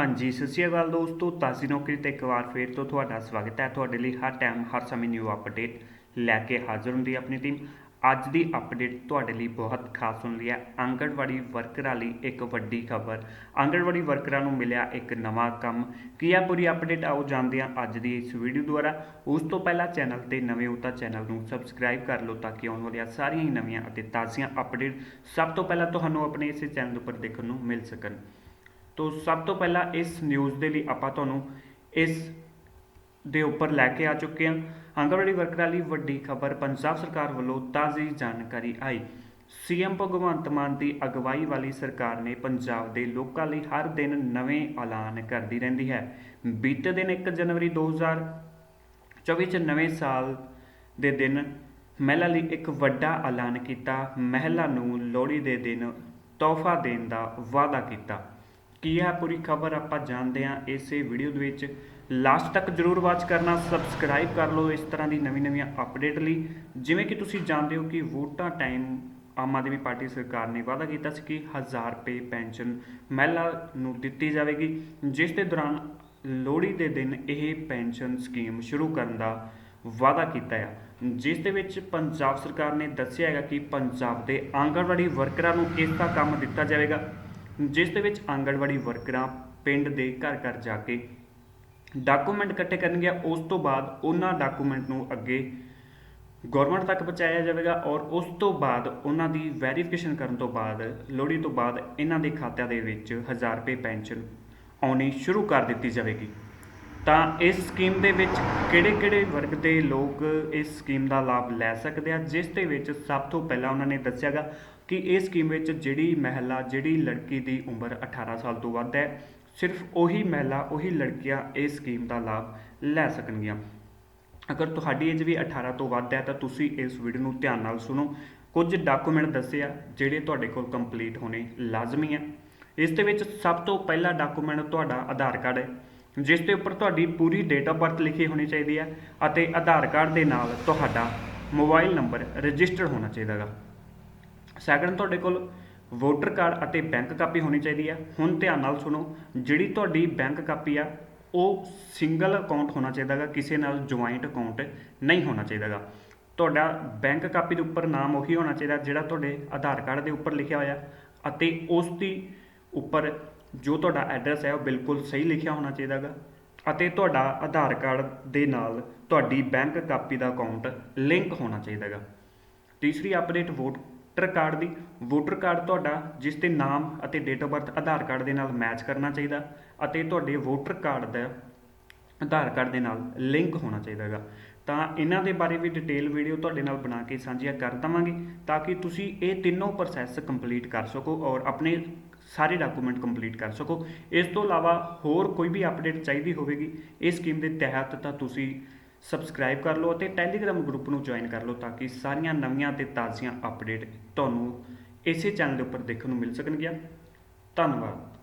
ਹਾਂਜੀ, ਸਤਿ ਸ਼੍ਰੀ ਅਕਾਲ ਦੋਸਤੋ, ਤਾਜ਼ੀ ਨੌਕਰੀ ਤੇ ਇੱਕ ਵਾਰ ਫੇਰ ਤੋਂ ਤੁਹਾਡਾ ਸਵਾਗਤ ਹੈ। ਤੁਹਾਡੇ ਲਈ ਹਰ ਟਾਈਮ, ਹਰ ਸਮੇਂ ਨਿਊ ਅਪਡੇਟ ਲੈ ਕੇ ਹਾਜ਼ਰ ਹੁੰਦੀ ਹੈ ਆਪਣੀ ਟੀਮ ਅੱਜ ਦੀ ਅਪਡੇਟ ਤੁਹਾਡੇ ਲਈ ਬਹੁਤ ਖਾਸ ਹੁੰਦੀ ਹੈ। ਆਂਗਣਵਾੜੀ ਵਰਕਰਾਂ ਲਈ ਇੱਕ ਵੱਡੀ ਖਬਰ। ਆਂਗਣਵਾੜੀ ਵਰਕਰਾਂ ਨੂੰ ਮਿਲਿਆ ਇੱਕ ਨਵਾਂ ਕੰਮ। ਕੀ ਆ ਪੂਰੀ ਅਪਡੇਟ ਆਓ ਜਾਣਦੇ ਹਾਂ ਅੱਜ ਦੀ ਇਸ ਵੀਡੀਓ ਦੁਆਰਾ। ਉਸ ਤੋਂ ਪਹਿਲਾਂ ਚੈਨਲ ਤੇ ਨਵੇਂ ਹੋ ਤਾਂ ਚੈਨਲ ਨੂੰ ਸਬਸਕ੍ਰਾਈਬ ਕਰ ਲਓ ਤਾਂ ਕਿ ਆਉਣ ਵਾਲੀਆਂ ਸਾਰੀਆਂ ਹੀ ਨਵੀਆਂ ਅਤੇ ਤਾਜ਼ੀਆਂ ਅਪਡੇਟ ਸਭ ਤੋਂ ਪਹਿਲਾਂ ਤੁਹਾਨੂੰ ਆਪਣੇ ਇਸੇ ਚੈਨਲ ਉੱਪਰ ਦੇਖਣ ਨੂੰ ਮਿਲ ਸਕਣ। ਤੋ ਸਭ ਤੋਂ ਪਹਿਲਾਂ ਇਸ ਨਿਊਜ਼ ਦੇ ਲਈ ਆਪਾਂ ਤੁਹਾਨੂੰ ਇਸ ਦੇ ਉੱਪਰ ਲੈ ਕੇ ਆ ਚੁੱਕੇ ਹਾਂ। ਆਂਗਣਵਾੜੀ ਵਰਕਰਾਂ ਲਈ ਵੱਡੀ ਖਬਰ ਪੰਜਾਬ ਸਰਕਾਰ ਵੱਲੋਂ ਤਾਜ਼ੀ ਜਾਣਕਾਰੀ ਆਈ। ਸੀਐਮ ਭਗਵੰਤ ਮਾਨ ਦੀ ਅਗਵਾਈ ਵਾਲੀ ਸਰਕਾਰ ਨੇ ਪੰਜਾਬ ਦੇ ਲੋਕਾਂ ਲਈ ਹਰ ਦਿਨ ਨਵੇਂ ਐਲਾਨ ਕਰਦੀ ਰਹਿੰਦੀ ਹੈ। ਬੀਤੇ ਦਿਨ 1 ਜਨਵਰੀ 2024 ਚ ਨਵੇਂ ਸਾਲ ਦੇ ਦਿਨ ਮਹਿਲਾ ਲਈ ਇੱਕ ਵੱਡਾ ਐਲਾਨ ਕੀਤਾ। ਮਹਿਲਾ ਨੂੰ ਲੋਹੜੀ ਦੇ ਦਿਨ ਤੋਹਫਾ ਦੇਣ ਦਾ ਵਾਅਦਾ ਕੀਤਾ। ਕੀ ਹੈ ਪੂਰੀ ਖਬਰ ਆਪਾਂ ਜਾਣਦੇ ਹਾਂ ਇਸੇ ਵੀਡੀਓ ਦੇ ਵਿੱਚ। ਲਾਸਟ ਤੱਕ ਜਰੂਰ ਵਾਚ ਕਰਨਾ ਸਬਸਕ੍ਰਾਈਬ ਕਰ ਲਓ ਇਸ ਤਰ੍ਹਾਂ ਦੀ ਨਵੀਂ-ਨਵੀਆਂ ਅਪਡੇਟ ਲਈ। ਜਿਵੇਂ ਕਿ ਤੁਸੀਂ ਜਾਣਦੇ ਹੋ ਕਿ ਵੋਟਾਂ ਟਾਈਮ ਆਮ ਆਦਮੀ ਪਾਰਟੀ ਸਰਕਾਰ ਨੇ ਵਾਅਦਾ ਕੀਤਾ ਸੀ ਕਿ 1000 ਰੁਪਏ ਪੈਨਸ਼ਨ ਮਹਿਲਾ ਨੂੰ ਦਿੱਤੀ ਜਾਵੇਗੀ, ਜਿਸ ਦੇ ਦੌਰਾਨ ਲੋਹੜੀ ਦੇ ਦਿਨ ਇਹ ਪੈਨਸ਼ਨ ਸਕੀਮ ਸ਼ੁਰੂ ਕਰਨ ਦਾ ਵਾਅਦਾ ਕੀਤਾ ਹੈ ਜਿਸ ਦੇ ਵਿੱਚ ਪੰਜਾਬ ਸਰਕਾਰ ਨੇ ਦੱਸਿਆ ਹੈਗਾ ਕਿ ਪੰਜਾਬ ਦੇ ਆਂਗਣਵਾੜੀ ਵਰਕਰਾਂ ਨੂੰ ਇਸ ਦਾ ਕੰਮ ਦਿੱਤਾ ਜਾਵੇਗਾ। ਜਿਸ ਦੇ ਵਿੱਚ ਆਂਗਣਵਾੜੀ ਵਰਕਰਾਂ ਪਿੰਡ ਦੇ ਘਰ ਘਰ ਜਾ ਕੇ ਡਾਕੂਮੈਂਟ ਇਕੱਠੇ ਕਰਨਗੇ ਉਸ ਤੋਂ ਬਾਅਦ ਉਹਨਾਂ ਡਾਕੂਮੈਂਟ ਨੂੰ ਅੱਗੇ ਗਵਰਨਮੈਂਟ ਤੱਕ ਪਹੁੰਚਾਇਆ ਜਾਵੇਗਾ ਔਰ ਉਸ ਤੋਂ ਬਾਅਦ ਉਹਨਾਂ ਦੀ ਵੈਰੀਫਿਕੇਸ਼ਨ ਕਰਨ ਤੋਂ ਬਾਅਦ, ਲੋਹੜੀ ਤੋਂ ਬਾਅਦ ਇਹਨਾਂ ਦੇ ਖਾਤਿਆਂ ਦੇ ਵਿੱਚ 1000 ਰੁਪਏ ਪੈਨਸ਼ਨ ਆਉਣੀ ਸ਼ੁਰੂ ਕਰ ਦਿੱਤੀ ਜਾਵੇਗੀ। ਤਾਂ ਇਸ ਸਕੀਮ ਦੇ ਵਿੱਚ ਕਿਹੜੇ-ਕਿਹੜੇ ਵਰਗ ਦੇ ਲੋਕ ਇਸ ਸਕੀਮ ਦਾ ਲਾਭ ਲੈ ਸਕਦੇ ਆ, ਜਿਸ ਦੇ ਵਿੱਚ ਸਭ ਤੋਂ ਪਹਿਲਾਂ ਉਹਨਾਂ ਨੇ ਦੱਸਿਆਗਾ ਕਿ ਇਹ ਸਕੀਮ ਵਿੱਚ ਜਿਹੜੀ ਮਹਿਲਾ, ਜਿਹੜੀ ਲੜਕੀ ਦੀ ਉਮਰ 18 ਸਾਲ ਤੋਂ ਵੱਧ ਹੈ, ਸਿਰਫ ਉਹੀ ਮਹਿਲਾ, ਉਹੀ ਲੜਕੀਆਂ ਇਸ ਸਕੀਮ ਦਾ ਲਾਭ ਲੈ ਸਕਣਗੀਆਂ। ਅਗਰ ਤੁਹਾਡੀ ਏਜ ਵੀ 18 ਤੋਂ ਵੱਧ ਹੈ ਤਾਂ ਤੁਸੀਂ ਇਸ ਵੀਡੀਓ ਨੂੰ ਧਿਆਨ ਨਾਲ ਸੁਣੋ। ਕੁਝ ਡਾਕੂਮੈਂਟ ਦੱਸੇ ਆ, ਜਿਹੜੇ ਤੁਹਾਡੇ ਕੋਲ ਕੰਪਲੀਟ ਹੋਣੇ ਲਾਜ਼ਮੀ ਆ। ਇਸ ਦੇ ਵਿੱਚ ਸਭ ਤੋਂ ਪਹਿਲਾ ਡਾਕੂਮੈਂਟ ਤੁਹਾਡਾ ਆਧਾਰ ਕਾਰਡ ਹੈ, ਜਿਸ ਦੇ ਉੱਪਰ ਤੁਹਾਡੀ ਪੂਰੀ ਡੇਟ ਆਫ ਬਰਥ ਲਿਖੀ ਹੋਣੀ ਚਾਹੀਦੀ ਹੈ ਅਤੇ ਆਧਾਰ ਕਾਰਡ ਦੇ ਨਾਲ ਤੁਹਾਡਾ ਮੋਬਾਈਲ ਨੰਬਰ ਰਜਿਸਟਰਡ ਹੋਣਾ ਚਾਹੀਦਾ ਹੈਗਾ ਸੈਕੰਡ ਤੁਹਾਡੇ ਕੋਲ ਵੋਟਰ ਕਾਰਡ ਅਤੇ ਬੈਂਕ ਕਾਪੀ ਹੋਣੀ ਚਾਹੀਦੀ ਹੈ ਹੁਣ ਧਿਆਨ ਨਾਲ ਸੁਣੋ, ਜਿਹੜੀ ਤੁਹਾਡੀ ਬੈਂਕ ਕਾਪੀ ਆ, ਉਹ ਸਿੰਗਲ ਅਕਾਊਂਟ ਹੋਣਾ ਚਾਹੀਦਾ ਹੈਗਾ ਕਿਸੇ ਨਾਲ ਜੁਆਇੰਟ ਅਕਾਊਂਟ ਨਹੀਂ ਹੋਣਾ ਚਾਹੀਦਾ ਹੈਗਾ ਤੁਹਾਡਾ ਬੈਂਕ ਕਾਪੀ ਦੇ ਉੱਪਰ ਨਾਮ ਉਹੀ ਹੋਣਾ ਚਾਹੀਦਾ, ਜਿਹੜਾ ਤੁਹਾਡੇ ਆਧਾਰ ਕਾਰਡ ਦੇ ਉੱਪਰ ਲਿਖਿਆ ਹੋਇਆ ਅਤੇ ਉਸ ਦੀ ਉੱਪਰ ਜੋ ਤੁਹਾਡਾ ਐਡਰੈਸ ਹੈ, ਉਹ ਬਿਲਕੁਲ ਸਹੀ ਲਿਖਿਆ ਹੋਣਾ ਚਾਹੀਦਾ ਹੈਗਾ ਅਤੇ ਤੁਹਾਡਾ ਆਧਾਰ ਕਾਰਡ ਦੇ ਨਾਲ ਤੁਹਾਡੀ ਬੈਂਕ ਕਾਪੀ ਦਾ ਅਕਾਊਂਟ ਲਿੰਕ ਹੋਣਾ ਚਾਹੀਦਾ ਹੈਗਾ ਤੀਸਰੀ ਅਪਡੇਟ ਵੋਟ ਵੋਟਰ ਕਾਰਡ ਦੀ, ਵੋਟਰ ਕਾਰਡ ਤੁਹਾਡਾ ਜਿਸ ਤੇ ਨਾਮ ਅਤੇ date of birth Aadhaar card ਦੇ ਨਾਲ ਮੈਚ ਕਰਨਾ ਚਾਹੀਦਾ ਅਤੇ ਤੁਹਾਡੇ ਵੋਟਰ ਕਾਰਡ ਦਾ ਆਧਾਰ ਕਾਰਡ ਦੇ ਨਾਲ ਲਿੰਕ ਹੋਣਾ ਚਾਹੀਦਾ ਹੈਗਾ। ਤਾਂ ਇਹਨਾਂ ਦੇ ਬਾਰੇ ਵੀ ਡਿਟੇਲ ਵੀਡੀਓ ਤੁਹਾਡੇ ਨਾਲ ਬਣਾ ਕੇ ਸਾਂਝੀਆਂ ਕਰ ਦਵਾਂਗੇ ਤਾਂ ਕਿ ਤੁਸੀਂ ਇਹ ਤਿੰਨੋਂ ਪ੍ਰੋਸੈਸ ਕੰਪਲੀਟ ਕਰ ਸਕੋ ਔਰ ਆਪਣੇ ਸਾਰੇ ਡਾਕੂਮੈਂਟ ਕੰਪਲੀਟ ਕਰ ਸਕੋ। ਇਸ ਤੋਂ ਇਲਾਵਾ ਹੋਰ ਕੋਈ ਵੀ ਅਪਡੇਟ ਚਾਹੀਦੀ ਹੋਵੇਗੀ, ਇਸ ਸਕੀਮ ਦੇ ਤਹਿਤ ਤਾਂ ਤੁਸੀਂ ਸਬਸਕ੍ਰਾਈਬ ਕਰ ਲਓ ਅਤੇ ਟੈਲੀਗ੍ਰਾਮ ਗਰੁੱਪ ਨੂੰ ਜੁਆਇਨ ਕਰ ਲਓ ਤਾਂ ਕਿ ਸਾਰੀਆਂ ਨਵੀਆਂ ਅਤੇ ਤਾਜ਼ੀਆਂ ਅਪਡੇਟ ਤੁਹਾਨੂੰ ਇਸੇ ਚੈਨਲ ਦੇ ਉੱਪਰ ਦੇਖਣ ਨੂੰ ਮਿਲ ਸਕਣਗੀਆਂ। ਧੰਨਵਾਦ।